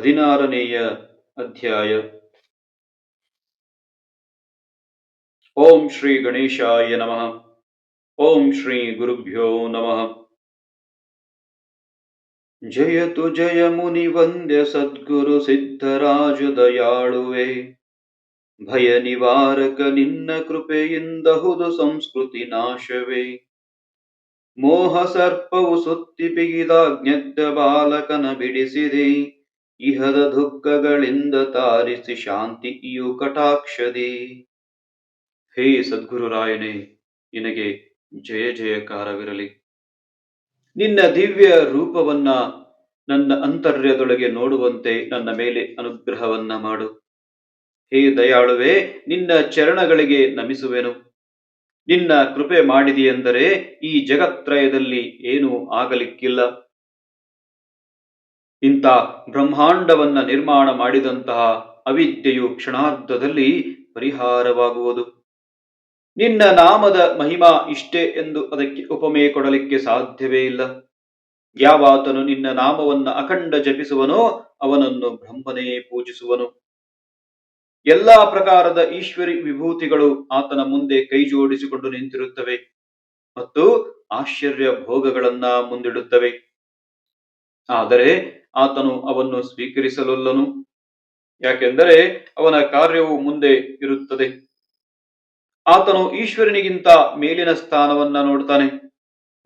ಹದಿನಾರನೆಯ ಅಧ್ಯಾಯ. ಓಂ ಶ್ರೀ ಗಣೇಶಾಯ ನಮಃ. ಓಂ ಶ್ರೀ ಗುರುಭ್ಯೋ ನಮಃ. ಜಯತು ಜಯ ಮುನಿ ವಂದ್ಯ ಸದ್ಗುರು ಸಿದ್ಧರಾಜ ದಯಾಳುವೆ. ಭಯ ನಿವಾರಕ ನಿನ್ನ ಕೃಪೆಯಿಂದಹುದು ಸಂಸ್ಕೃತಿ ನಾಶವೇ. ಮೋಹ ಸರ್ಪವು ಸುತ್ತಿ ಬಿಗಿದ ಜ್ಞದ್ದ ಬಾಲಕನ ಬಿಡಿಸಿದೆ. ಇಹದ ದುಃಖಗಳಿಂದ ತಾರಿಸಿ ಶಾಂತಿ ಇಯು ಕಟಾಕ್ಷದಿ. ಹೇ ಸದ್ಗುರುರಾಯನೇ, ನಿನಗೆ ಜಯ ಜಯಕಾರವಿರಲಿ. ನಿನ್ನ ದಿವ್ಯ ರೂಪವನ್ನ ನನ್ನ ಅಂತರ್ಯದೊಳಗೆ ನೋಡುವಂತೆ ನನ್ನ ಮೇಲೆ ಅನುಗ್ರಹವನ್ನ ಮಾಡು. ಹೇ ದಯಾಳುವೆ, ನಿನ್ನ ಚರಣಗಳಿಗೆ ನಮಿಸುವೆನು. ನಿನ್ನ ಕೃಪೆ ಮಾಡಿದೆಯೆಂದರೆ ಈ ಜಗತ್ರಯದಲ್ಲಿ ಏನೂ ಆಗಲಿಕ್ಕಿಲ್ಲ. ಇಂಥ ಬ್ರಹ್ಮಾಂಡವನ್ನ ನಿರ್ಮಾಣ ಮಾಡಿದಂತಹ ಅವಿದ್ಯೆಯು ಕ್ಷಣಾರ್ಧದಲ್ಲಿ ಪರಿಹಾರವಾಗುವುದು. ನಿನ್ನ ನಾಮದ ಮಹಿಮಾ ಇಷ್ಟೇ ಎಂದು ಅದಕ್ಕೆ ಉಪಮೆ ಕೊಡಲಿಕ್ಕೆ ಸಾಧ್ಯವೇ ಇಲ್ಲ. ಯಾವಾತನು ನಿನ್ನ ನಾಮವನ್ನ ಅಖಂಡ ಜಪಿಸುವನೋ ಅವನನ್ನು ಬ್ರಹ್ಮನೇ ಪೂಜಿಸುವನು. ಎಲ್ಲಾ ಪ್ರಕಾರದ ಈಶ್ವರಿ ವಿಭೂತಿಗಳು ಆತನ ಮುಂದೆ ಕೈ ಜೋಡಿಸಿಕೊಂಡು ನಿಂತಿರುತ್ತವೆ ಮತ್ತು ಆಶ್ಚರ್ಯ ಭೋಗಗಳನ್ನ ಮುಂದಿಡುತ್ತವೆ. ಆದರೆ ಆತನು ಅವನ್ನು ಸ್ವೀಕರಿಸಲೊಲ್ಲನು. ಯಾಕೆಂದರೆ ಅವನ ಕಾರ್ಯವು ಮುಂದೆ ಇರುತ್ತದೆ. ಆತನು ಈಶ್ವರನಿಗಿಂತ ಮೇಲಿನ ಸ್ಥಾನವನ್ನ ನೋಡ್ತಾನೆ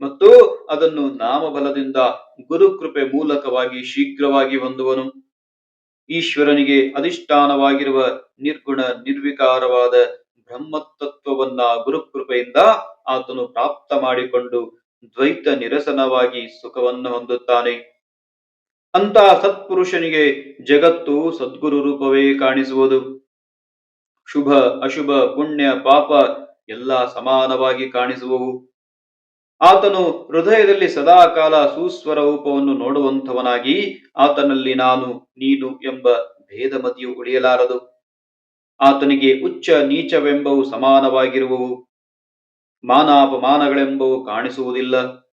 ಮತ್ತು ಅದನ್ನು ನಾಮಬಲದಿಂದ ಗುರುಕೃಪೆ ಮೂಲಕವಾಗಿ ಶೀಘ್ರವಾಗಿ ಹೊಂದುವನು. ಈಶ್ವರನಿಗೆ ಅಧಿಷ್ಠಾನವಾಗಿರುವ ನಿರ್ಗುಣ ನಿರ್ವಿಕಾರವಾದ ಬ್ರಹ್ಮತತ್ವವನ್ನ ಗುರುಕೃಪೆಯಿಂದ ಆತನು ಪ್ರಾಪ್ತ ಮಾಡಿಕೊಂಡು ದ್ವೈತ ನಿರಸನವಾಗಿ ಸುಖವನ್ನು ಹೊಂದುತ್ತಾನೆ. ಅಂತ ಸತ್ಪುರುಷನಿಗೆ ಜಗತ್ತು ಸದ್ಗುರು ರೂಪವೇ ಕಾಣಿಸುವುದು. ಶುಭ, ಅಶುಭ, ಪುಣ್ಯ, ಪಾಪ ಎಲ್ಲ ಸಮಾನವಾಗಿ ಕಾಣಿಸುವವು. ಆತನು ಹೃದಯದಲ್ಲಿ ಸದಾಕಾಲ ಸುಸ್ವರ ರೂಪವನ್ನು ನೋಡುವಂಥವನಾಗಿ ಆತನಲ್ಲಿ ನಾನು, ನೀನು ಎಂಬ ಭೇದಮತಿಯು ಉಳಿಯಲಾರದು. ಆತನಿಗೆ ಉಚ್ಚ ನೀಚವೆಂಬವು ಸಮಾನವಾಗಿರುವವು. ಮಾನಾಪಮಾನಗಳೆಂಬವು ಕಾಣಿಸುವುದಿಲ್ಲ.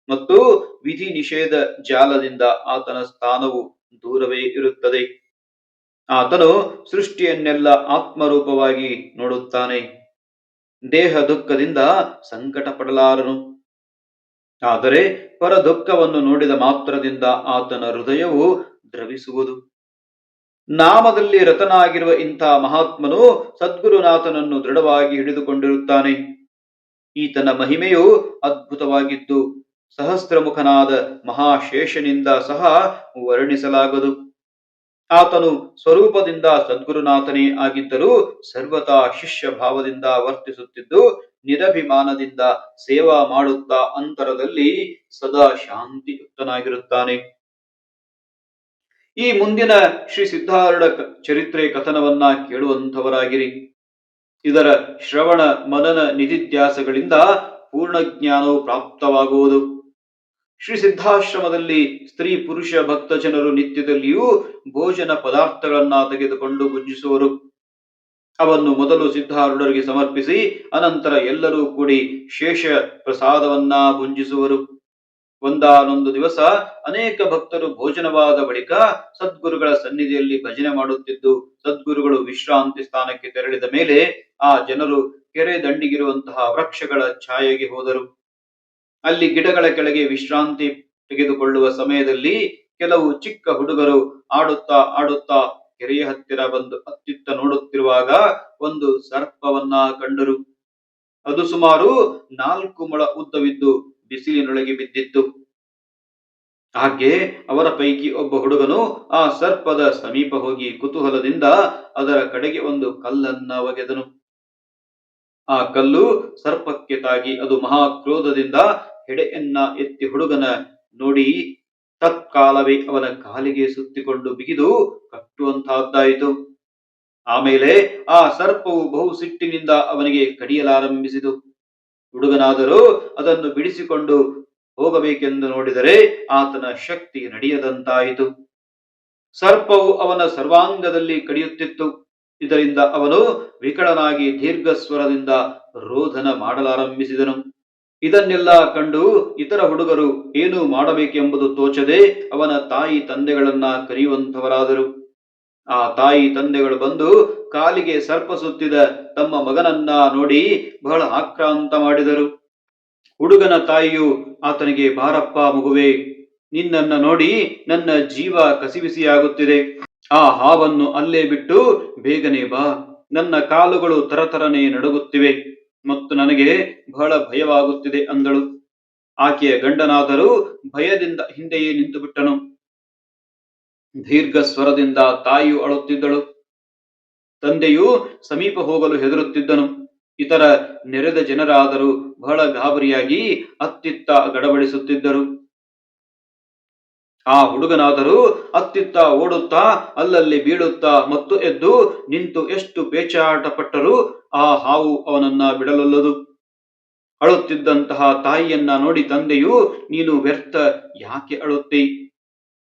ಮತ್ತು ವಿಧಿ ನಿಷೇಧ ಜಾಲದಿಂದ ಆತನ ಸ್ಥಾನವು ದೂರವೇ ಇರುತ್ತದೆ. ಆತನು ಸೃಷ್ಟಿಯನ್ನೆಲ್ಲ ಆತ್ಮರೂಪವಾಗಿ ನೋಡುತ್ತಾನೆ. ದೇಹ ದುಃಖದಿಂದ ಸಂಕಟ ಪಡಲಾರನು ಆದರೆ ಪರ ದುಃಖವನ್ನು ನೋಡಿದ ಮಾತ್ರದಿಂದ ಆತನ ಹೃದಯವು ದ್ರವಿಸುವುದು. ನಾಮದಲ್ಲಿ ರತನಾಗಿರುವ ಇಂಥ ಮಹಾತ್ಮನು ಸದ್ಗುರುನಾಥನನ್ನು ದೃಢವಾಗಿ ಹಿಡಿದುಕೊಂಡಿರುತ್ತಾನೆ. ಈತನ ಮಹಿಮೆಯು ಅದ್ಭುತವಾಗಿದ್ದು ಸಹಸ್ರಮುಖನಾದ ಮಹಾಶೇಷನಿಂದ ಸಹ ವರ್ಣಿಸಲಾಗದು. ಆತನು ಸ್ವರೂಪದಿಂದ ಸದ್ಗುರುನಾಥನೇ ಆಗಿದ್ದರೂ ಸರ್ವತಾ ಶಿಷ್ಯ ಭಾವದಿಂದ ವರ್ತಿಸುತ್ತಿದ್ದು, ನಿರಭಿಮಾನದಿಂದ ಸೇವಾ ಮಾಡುತ್ತಾ ಅಂತರದಲ್ಲಿ ಸದಾ ಶಾಂತಿಯುಕ್ತನಾಗಿರುತ್ತಾನೆ. ಈ ಮುಂದಿನ ಶ್ರೀ ಸಿದ್ಧಾರೂಢ ಚರಿತ್ರೆ ಕಥನವನ್ನ ಕೇಳುವಂಥವರಾಗಿರಿ. ಇದರ ಶ್ರವಣ ಮನನ ನಿಧಿಧ್ಯಾಸಗಳಿಂದ ಪೂರ್ಣ ಜ್ಞಾನವು ಪ್ರಾಪ್ತವಾಗುವುದು. ಶ್ರೀ ಸಿದ್ಧಾಶ್ರಮದಲ್ಲಿ ಸ್ತ್ರೀ, ಪುರುಷ, ಭಕ್ತ ಜನರು ನಿತ್ಯದಲ್ಲಿಯೂ ಭೋಜನ ಪದಾರ್ಥಗಳನ್ನ ತೆಗೆದುಕೊಂಡು ಗುಂಜಿಸುವರು ಅವನ್ನು ಮೊದಲು ಸಿದ್ಧಾರೂಢರಿಗೆ ಸಮರ್ಪಿಸಿ, ಅನಂತರ ಎಲ್ಲರೂ ಕೂಡಿ ಶೇಷ ಪ್ರಸಾದವನ್ನ ಭುಂಜಿಸುವರು ಒಂದಾನೊಂದು ದಿವಸ ಅನೇಕ ಭಕ್ತರು ಭೋಜನವಾದ ಬಳಿಕ ಸದ್ಗುರುಗಳ ಸನ್ನಿಧಿಯಲ್ಲಿ ಭಜನೆ ಮಾಡುತ್ತಿದ್ದು, ಸದ್ಗುರುಗಳು ವಿಶ್ರಾಂತಿ ಸ್ಥಾನಕ್ಕೆ ತೆರಳಿದ ಮೇಲೆ ಆ ಜನರು ಕೆರೆ ದಂಡಿಗಿರುವಂತಹ ವೃಕ್ಷಗಳ ಛಾಯೆಗೆ ಹೋದರು. ಅಲ್ಲಿ ಗಿಡಗಳ ಕೆಳಗೆ ವಿಶ್ರಾಂತಿ ತೆಗೆದುಕೊಳ್ಳುವ ಸಮಯದಲ್ಲಿ ಕೆಲವು ಚಿಕ್ಕ ಹುಡುಗರು ಆಡುತ್ತಾ ಆಡುತ್ತಾ ಕೆರೆಯ ಹತ್ತಿರ ಬಂದು ಅತ್ತಿತ್ತ ನೋಡುತ್ತಿರುವಾಗ ಒಂದು ಸರ್ಪವನ್ನ ಕಂಡರು. ಅದು ಸುಮಾರು ನಾಲ್ಕು ಮೊಳ ಉದ್ದವಿದ್ದು ಬಿಸಿಲಿನೊಳಗೆ ಬಿದ್ದಿತ್ತು. ಹಾಗೆ ಅವರ ಪೈಕಿ ಒಬ್ಬ ಹುಡುಗನು ಆ ಸರ್ಪದ ಸಮೀಪ ಹೋಗಿ ಕುತೂಹಲದಿಂದ ಅದರ ಕಡೆಗೆ ಒಂದು ಕಲ್ಲನ್ನ ಒಗೆದನು. ಆ ಕಲ್ಲು ಸರ್ಪಕ್ಕೆ ತಾಗಿ ಅದು ಮಹಾಕ್ರೋಧದಿಂದ ಹೆಡೆಯನ್ನ ಎತ್ತಿ ಹುಡುಗನ ನೋಡಿ ತತ್ಕಾಲವೇ ಅವನ ಕಾಲಿಗೆ ಸುತ್ತಿಕೊಂಡು ಬಿಗಿದು ಕಟ್ಟುವಂತಹದ್ದಾಯಿತು. ಆಮೇಲೆ ಆ ಸರ್ಪವು ಬಹು ಸಿಟ್ಟಿನಿಂದ ಅವನಿಗೆ ಕಡಿಯಲಾರಂಭಿಸಿತು. ಹುಡುಗನಾದರೂ ಅದನ್ನು ಬಿಡಿಸಿಕೊಂಡು ಹೋಗಬೇಕೆಂದು ನೋಡಿದರೆ ಆತನ ಶಕ್ತಿ ನಡೆಯದಂತಾಯಿತು. ಸರ್ಪವು ಅವನ ಸರ್ವಾಂಗದಲ್ಲಿ ಕಡಿಯುತ್ತಿತ್ತು. ಇದರಿಂದ ಅವನು ವಿಕಳನಾಗಿ ದೀರ್ಘ ಸ್ವರದಿಂದ ರೋಧನ ಮಾಡಲಾರಂಭಿಸಿದನು. ಇದನ್ನೆಲ್ಲ ಕಂಡು ಇತರ ಹುಡುಗರು ಏನು ಮಾಡಬೇಕೆಂಬುದು ತೋಚದೆ ಅವನ ತಾಯಿ ತಂದೆಗಳನ್ನ ಕರೆಯುವಂತವರಾದರು ಆ ತಾಯಿ ತಂದೆಗಳು ಬಂದು ಕಾಲಿಗೆ ಸರ್ಪ ಸುತ್ತಿದ ತಮ್ಮ ಮಗನನ್ನ ನೋಡಿ ಬಹಳ ಆಕ್ರಾಂತ ಮಾಡಿದರು. ಹುಡುಗನ ತಾಯಿಯು ಆತನಿಗೆ, ಬಾರಪ್ಪ ಮಗುವೆ, ನಿನ್ನನ್ನ ನೋಡಿ ನನ್ನ ಜೀವ ಕಸಿಬಿಸಿಯಾಗುತ್ತಿದೆ. ಆ ಹಾವನ್ನು ಅಲ್ಲೇ ಬಿಟ್ಟು ಬೇಗನೆ ಬಾ. ನನ್ನ ಕಾಲುಗಳು ತರತರನೆ ನಡುಗುತ್ತಿವೆ. ಮತ್ತು ನನಗೆ ಬಹಳ ಭಯವಾಗುತ್ತಿದೆ ಅಂದಳು. ಆಕೆಯ ಗಂಡನಾದರೂ ಭಯದಿಂದ ಹಿಂದೆಯೇ ನಿಂತು ಬಿಟ್ಟನು ದೀರ್ಘ ಸ್ವರದಿಂದ ತಾಯಿಯು ಅಳುತ್ತಿದ್ದಳು. ತಂದೆಯು ಸಮೀಪ ಹೋಗಲು ಹೆದರುತ್ತಿದ್ದನು. ಇತರ ನೆರೆದ ಜನರಾದರೂ ಬಹಳ ಗಾಬರಿಯಾಗಿ ಅತ್ತಿತ್ತ ಗಡಬಡಿಸುತ್ತಿದ್ದರು. ಆ ಹುಡುಗನಾದರೂ ಅತ್ತಿತ್ತ ಓಡುತ್ತಾ, ಅಲ್ಲಲ್ಲಿ ಬೀಳುತ್ತಾ ಮತ್ತು ಎದ್ದು ನಿಂತು ಎಷ್ಟು ಪೇಚಾಟ ಪಟ್ಟರೂ ಆ ಹಾವು ಅವನನ್ನ ಬಿಡಲೊಲ್ಲದು. ಅಳುತ್ತಿದ್ದಂತಹ ತಾಯಿಯನ್ನ ನೋಡಿ ತಂದೆಯು, ನೀನು ವ್ಯರ್ಥ, ಯಾಕೆ ಅಳುತ್ತಿ?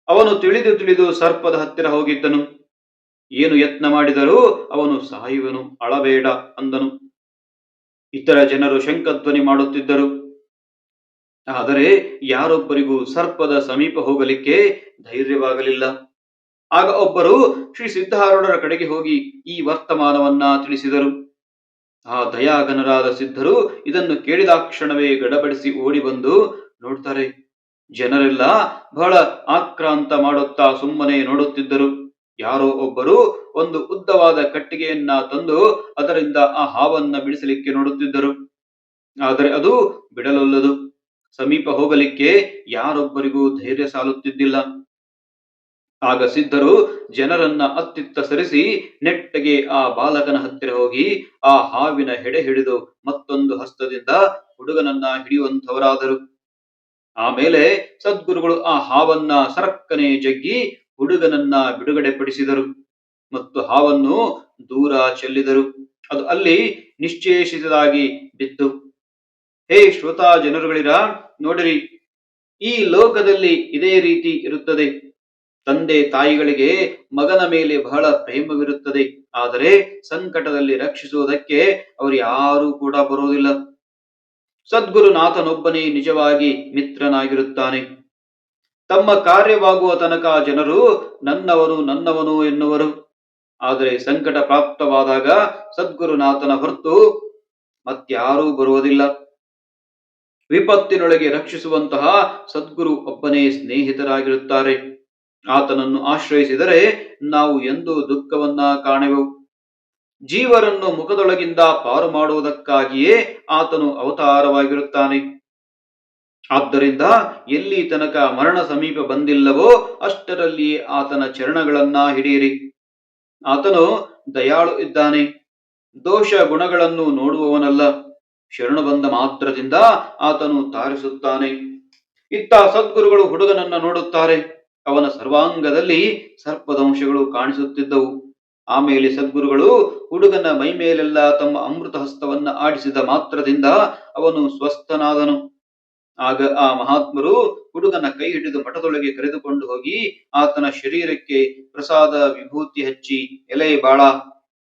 ಅವನು ತಿಳಿದು ತಿಳಿದು ಸರ್ಪದ ಹತ್ತಿರ ಹೋಗಿದ್ದನು. ಏನು ಯತ್ನ ಮಾಡಿದರೂ ಅವನು ಸಾಯುವನು, ಅಳಬೇಡ ಅಂದನು. ಇತರ ಜನರು ಶಂಕಧ್ವನಿ ಮಾಡುತ್ತಿದ್ದರು. ಆದರೆ ಯಾರೊಬ್ಬರಿಗೂ ಸರ್ಪದ ಸಮೀಪ ಹೋಗಲಿಕ್ಕೆ ಧೈರ್ಯವಾಗಲಿಲ್ಲ. ಆಗ ಒಬ್ಬರು ಶ್ರೀ ಸಿದ್ಧಾರೂಢರ ಕಡೆಗೆ ಹೋಗಿ ಈ ವರ್ತಮಾನವನ್ನ ತಿಳಿಸಿದರು. ಆ ದಯಾಗನರಾದ ಸಿದ್ಧರು ಇದನ್ನು ಕೇಳಿದಾಕ್ಷಣವೇ ಗಡಬಡಿಸಿ ಓಡಿ ಬಂದು, ನೋಡ್ತಾರೆ, ಜನರೆಲ್ಲ ಬಹಳ ಆಕ್ರಾಂತ ಮಾಡುತ್ತಾ ಸುಮ್ಮನೆ ನೋಡುತ್ತಿದ್ದರು. ಯಾರೋ ಒಬ್ಬರು ಒಂದು ಉದ್ದವಾದ ಕಟ್ಟಿಗೆಯನ್ನ ತಂದು ಅದರಿಂದ ಆ ಹಾವನ್ನ ಬಿಡಿಸಲಿಕ್ಕೆ ನೋಡುತ್ತಿದ್ದರು. ಆದರೆ ಅದು ಬಿಡಲೊಲ್ಲದು. ಸಮೀಪ ಹೋಗಲಿಕ್ಕೆ ಯಾರೊಬ್ಬರಿಗೂ ಧೈರ್ಯ ಸಾಲುತ್ತಿದ್ದಿಲ್ಲ. ಆಗ ಸಿದ್ಧರು ಜನರನ್ನ ಅತ್ತಿತ್ತ ಸರಿಸಿ ನೆಟ್ಟಗೆ ಆ ಬಾಲಕನ ಹತ್ತಿರ ಹೋಗಿ ಆ ಹಾವಿನ ಹೆಡೆ ಹಿಡಿದು ಮತ್ತೊಂದು ಹಸ್ತದಿಂದ ಹುಡುಗನನ್ನ ಹಿಡಿಯುವಂಥವರಾದರು. ಆಮೇಲೆ ಸದ್ಗುರುಗಳು ಆ ಹಾವನ್ನ ಸರಕ್ಕನೆ ಜಗ್ಗಿ ಹುಡುಗನನ್ನ ಬಿಡುಗಡೆ ಪಡಿಸಿದರು ಮತ್ತು ಹಾವನ್ನು ದೂರ ಚೆಲ್ಲಿದರು. ಅದು ಅಲ್ಲಿ ನಿಶ್ಚೇಷಿತದಾಗಿ ಬಿತ್ತು. ಹೇ ಶ್ರೋತಾ ಜನರುಗಳಿರ, ನೋಡಿರಿ, ಈ ಲೋಕದಲ್ಲಿ ಇದೇ ರೀತಿ ಇರುತ್ತದೆ. ತಂದೆ ತಾಯಿಗಳಿಗೆ ಮಗನ ಮೇಲೆ ಬಹಳ ಪ್ರೇಮವಿರುತ್ತದೆ. ಆದರೆ ಸಂಕಟದಲ್ಲಿ ರಕ್ಷಿಸುವುದಕ್ಕೆ ಅವರು ಯಾರೂ ಕೂಡ ಬರುವುದಿಲ್ಲ. ಸದ್ಗುರುನಾಥನೊಬ್ಬನೇ ನಿಜವಾಗಿ ಮಿತ್ರನಾಗಿರುತ್ತಾನೆ. ತಮ್ಮ ಕಾರ್ಯವಾಗುವ ತನಕ ಜನರು ನನ್ನವನು ನನ್ನವನು ಎನ್ನುವರು. ಆದರೆ ಸಂಕಟ ಪ್ರಾಪ್ತವಾದಾಗ ಸದ್ಗುರುನಾಥನ ಹೊರತು ಮತ್ಯಾರೂ ಬರುವುದಿಲ್ಲ. ವಿಪತ್ತಿನೊಳಗೆ ರಕ್ಷಿಸುವಂತಹ ಸದ್ಗುರು ಒಬ್ಬನೇ ಸ್ನೇಹಿತರಾಗಿರುತ್ತಾರೆ. ಆತನನ್ನು ಆಶ್ರಯಿಸಿದರೆ ನಾವು ಎಂದೂ ದುಃಖವನ್ನ ಕಾಣೆವು. ಜೀವರನ್ನು ಮುಖದೊಳಗಿಂದ ಪಾರು ಮಾಡುವುದಕ್ಕಾಗಿಯೇ ಆತನು ಅವತಾರವಾಗಿರುತ್ತಾನೆ. ಆದ್ದರಿಂದ ಎಲ್ಲಿ ತನಕ ಮರಣ ಸಮೀಪ ಬಂದಿಲ್ಲವೋ ಅಷ್ಟರಲ್ಲಿ ಆತನ ಚರಣಗಳನ್ನ ಹಿಡಿಯಿರಿ. ಆತನು ದಯಾಳು ಇದ್ದಾನೆ. ದೋಷ ಗುಣಗಳನ್ನು ನೋಡುವವನಲ್ಲ. ಶರಣು ಬಂದ ಮಾತ್ರದಿಂದ ಆತನು ತಾರಿಸುತ್ತಾನೆ. ಇತ್ತ ಸದ್ಗುರುಗಳು ಹುಡುಗನನ್ನ ನೋಡುತ್ತಾರೆ. ಅವನ ಸರ್ವಾಂಗದಲ್ಲಿ ಸರ್ಪದಂಶಗಳು ಕಾಣಿಸುತ್ತಿದ್ದವು. ಆಮೇಲೆ ಸದ್ಗುರುಗಳು ಹುಡುಗನ ಮೈ ಮೇಲೆಲ್ಲ ತಮ್ಮ ಅಮೃತ ಹಸ್ತವನ್ನ ಆಡಿಸಿದ ಮಾತ್ರದಿಂದ ಅವನು ಸ್ವಸ್ಥನಾದನು. ಆಗ ಆ ಮಹಾತ್ಮರು ಹುಡುಗನ ಕೈ ಹಿಡಿದು ಮಠದೊಳಗೆ ಕರೆದುಕೊಂಡು ಹೋಗಿ, ಆತನ ಶರೀರಕ್ಕೆ ಪ್ರಸಾದ ವಿಭೂತಿ ಹಚ್ಚಿ, ಎಲೆ ಬಾಳ,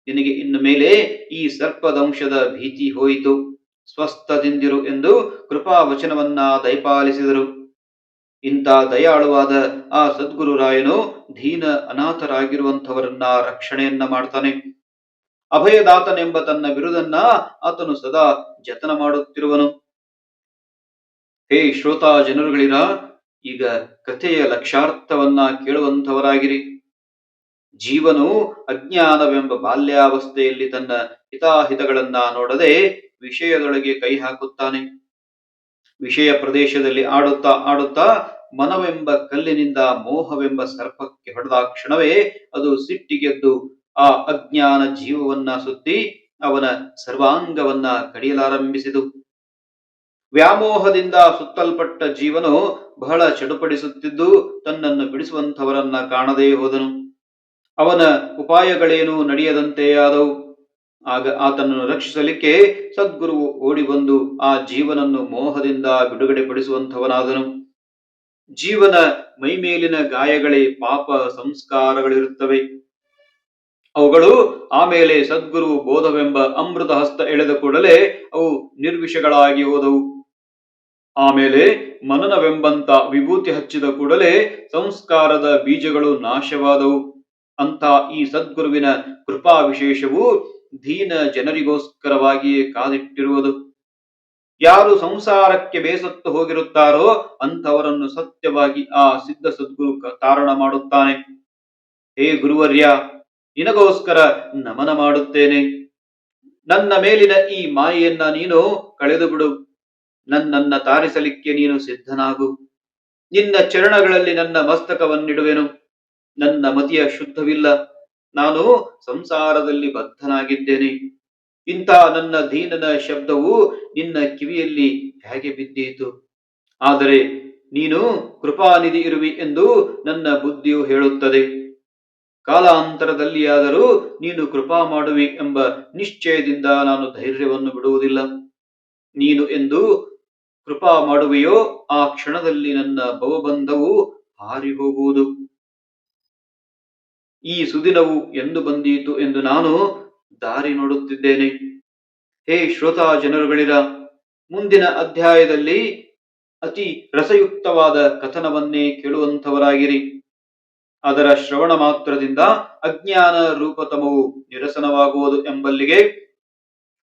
ನಿನಗೆ ಇನ್ನು ಮೇಲೆ ಈ ಸರ್ಪದಂಶದ ಭೀತಿ ಹೋಯಿತು. ಸ್ವಸ್ಥದಿಂದಿರು ಎಂದು ಕೃಪಾ ವಚನವನ್ನ ದಯಪಾಲಿಸಿದರು. ಇಂಥ ದಯಾಳುವಾದ ಆ ಸದ್ಗುರು ರಾಯನು ದೀನ ಅನಾಥರಾಗಿರುವಂಥವರನ್ನ ರಕ್ಷಣೆಯನ್ನ ಮಾಡ್ತಾನೆ. ಅಭಯದಾತನೆಂಬ ತನ್ನ ಬಿರುದನ್ನ ಆತನು ಸದಾ ಜತನ ಮಾಡುತ್ತಿರುವನು. ಹೇ ಶ್ರೋತಾ ಜನರುಗಳಿರ, ಈಗ ಕಥೆಯ ಲಕ್ಷಾರ್ಥವನ್ನ ಕೇಳುವಂಥವರಾಗಿರಿ. ಜೀವನು ಅಜ್ಞಾನವೆಂಬ ಬಾಲ್ಯಾವಸ್ಥೆಯಲ್ಲಿ ತನ್ನ ಹಿತಾಹಿತಗಳನ್ನ ನೋಡದೆ ವಿಷಯದೊಳಗೆ ಕೈ ಹಾಕುತ್ತಾನೆ. ವಿಷಯ ಪ್ರದೇಶದಲ್ಲಿ ಆಡುತ್ತಾ ಆಡುತ್ತಾ ಮನವೆಂಬ ಕಲ್ಲಿನಿಂದ ಮೋಹವೆಂಬ ಸರ್ಪಕ್ಕೆ ಹೊಡೆದ ಕ್ಷಣವೇ ಅದು ಸಿಟ್ಟಿಗೆದ್ದು ಆ ಅಜ್ಞಾನ ಜೀವವನ್ನ ಸುತ್ತಿ ಅವನ ಸರ್ವಾಂಗವನ್ನ ಕಡಿಯಲಾರಂಭಿಸಿತು. ವ್ಯಾಮೋಹದಿಂದ ಸುತ್ತಲ್ಪಟ್ಟ ಜೀವನು ಬಹಳ ಚಡುಪಡಿಸುತ್ತಿದ್ದು ತನ್ನನ್ನು ಬಿಡಿಸುವಂಥವರನ್ನ ಕಾಣದೇ ಹೋದನು. ಅವನ ಉಪಾಯಗಳೇನೂ ನಡೆಯದಂತೆ ಆದವು ಆಗ ಆತನನ್ನು ರಕ್ಷಿಸಲಿಕ್ಕೆ ಸದ್ಗುರುವು ಓಡಿ ಬಂದು ಆ ಜೀವನನ್ನು ಮೋಹದಿಂದ ಬಿಡುಗಡೆ ಪಡಿಸುವಂಥವನಾದನು ಜೀವನ ಮೈಮೇಲಿನ ಗಾಯಗಳೇ ಪಾಪ ಸಂಸ್ಕಾರಗಳಿರುತ್ತವೆ. ಅವುಗಳು ಆಮೇಲೆ ಸದ್ಗುರು ಬೋಧವೆಂಬ ಅಮೃತ ಹಸ್ತ ಎಳೆದ ಕೂಡಲೇ ಅವು ನಿರ್ವಿಷಗಳಾಗಿ ಹೋದವು. ಆಮೇಲೆ ಮನನವೆಂಬಂತ ವಿಭೂತಿ ಹಚ್ಚಿದ ಕೂಡಲೇ ಸಂಸ್ಕಾರದ ಬೀಜಗಳು ನಾಶವಾದವು. ಅಂತ ಈ ಸದ್ಗುರುವಿನ ಕೃಪಾ ವಿಶೇಷವು ದೀನ ಜನರಿಗೋಸ್ಕರವಾಗಿಯೇ ಕಾದಿಟ್ಟಿರುವುದು. ಯಾರು ಸಂಸಾರಕ್ಕೆ ಬೇಸತ್ತು ಹೋಗಿರುತ್ತಾರೋ ಅಂಥವರನ್ನು ಸತ್ಯವಾಗಿ ಆ ಸಿದ್ಧ ಸದ್ಗುರು ತಾರಣ ಮಾಡುತ್ತಾನೆ. ಹೇ ಗುರುವರ್ಯ, ನಿನಗೋಸ್ಕರ ನಮನ ಮಾಡುತ್ತೇನೆ. ನನ್ನ ಮೇಲಿನ ಈ ಮಾಯೆಯನ್ನ ನೀನು ಕಳೆದು ಬಿಡು ನನ್ನನ್ನ ತಾರಿಸಲಿಕ್ಕೆ ನೀನು ಸಿದ್ಧನಾಗು. ನಿನ್ನ ಚರಣಗಳಲ್ಲಿ ನನ್ನ ಮಸ್ತಕವನ್ನಿಡುವೆನು. ನನ್ನ ಮತಿಯ ಶುದ್ಧವಿಲ್ಲ. ನಾನು ಸಂಸಾರದಲ್ಲಿ ಬದ್ಧನಾಗಿದ್ದೇನೆ. ಇಂಥ ನನ್ನ ದೀನನ ಶಬ್ದವು ನಿನ್ನ ಕಿವಿಯಲ್ಲಿ ಹೇಗೆ ಬಿದ್ದೀತು? ಆದರೆ ನೀನು ಕೃಪಾನಿಧಿ ಇರುವಿ ಎಂದು ನನ್ನ ಬುದ್ಧಿಯು ಹೇಳುತ್ತದೆ. ಕಾಲಾಂತರದಲ್ಲಿಯಾದರೂ ನೀನು ಕೃಪಾ ಮಾಡುವಿ ಎಂಬ ನಿಶ್ಚಯದಿಂದ ನಾನು ಧೈರ್ಯವನ್ನು ಬಿಡುವುದಿಲ್ಲ. ನೀನು ಎಂದು ಕೃಪಾ ಮಾಡುವೆಯೋ ಆ ಕ್ಷಣದಲ್ಲಿ ನನ್ನ ಭವಬಂಧವು ಹಾರಿ ಹೋಗುವುದು. ಈ ಸುದಿನವು ಎಂದು ಬಂದೀತು ಎಂದು ನಾನು ದಾರಿ ನೋಡುತ್ತಿದ್ದೇನೆ. ಹೇ ಶ್ರೋತಾ ಜನರುಗಳಿರ, ಮುಂದಿನ ಅಧ್ಯಾಯದಲ್ಲಿ ಅತಿ ರಸಯುಕ್ತವಾದ ಕಥನವನ್ನೇ ಕೇಳುವಂಥವರಾಗಿರಿ. ಅದರ ಶ್ರವಣ ಮಾತ್ರದಿಂದ ಅಜ್ಞಾನ ರೂಪತಮವು ನಿರಸನವಾಗುವುದು ಎಂಬಲ್ಲಿಗೆ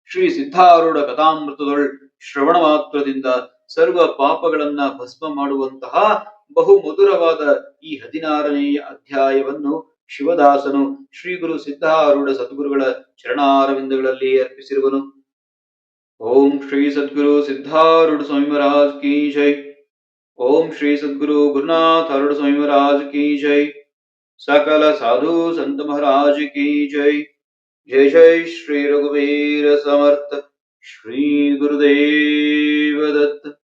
ಶ್ರೀ ಸಿದ್ಧಾರೂಢ ಕಥಾಮೃತದೊಳ್ ಶ್ರವಣ ಮಾತ್ರದಿಂದ ಸರ್ವ ಪಾಪಗಳನ್ನ ಭಸ್ಮ ಮಾಡುವಂತಹ ಬಹು ಮಧುರವಾದ ಈ ಹದಿನಾರನೆಯ ಅಧ್ಯಾಯವನ್ನು ಶಿವದಾಸನು ಶ್ರೀ ಗುರು ಸಿದ್ಧಾರೂಢ ಸದ್ಗುರುಗಳ ಚರಣಾರವಿಂದಗಳಲ್ಲಿ ಅರ್ಪಿಸಿರುವನು. ಓಂ ಶ್ರೀ ಸದ್ಗುರು ಸಿದ್ಧಾರೂಢ ಸ್ವಾಮಿ ಮಹಾರಾಜ್ ಕಿ ಜೈ. ಓಂ ಶ್ರೀ ಸದ್ಗುರು ಗುರುನಾಥ ಅರುಡ ಸ್ವಾಮಿ ಮಹಾರಾಜ್ ಕಿ ಜೈ. ಸಕಲ ಸಾಧು ಸಂತ ಮಹಾರಾಜ್ ಕಿ ಜೈ. ಜೈ ಜೈ ಶ್ರೀ ರಘುವೀರ ಸಮರ್ಥ ಶ್ರೀ ಗುರುದೇವ ದತ್ತ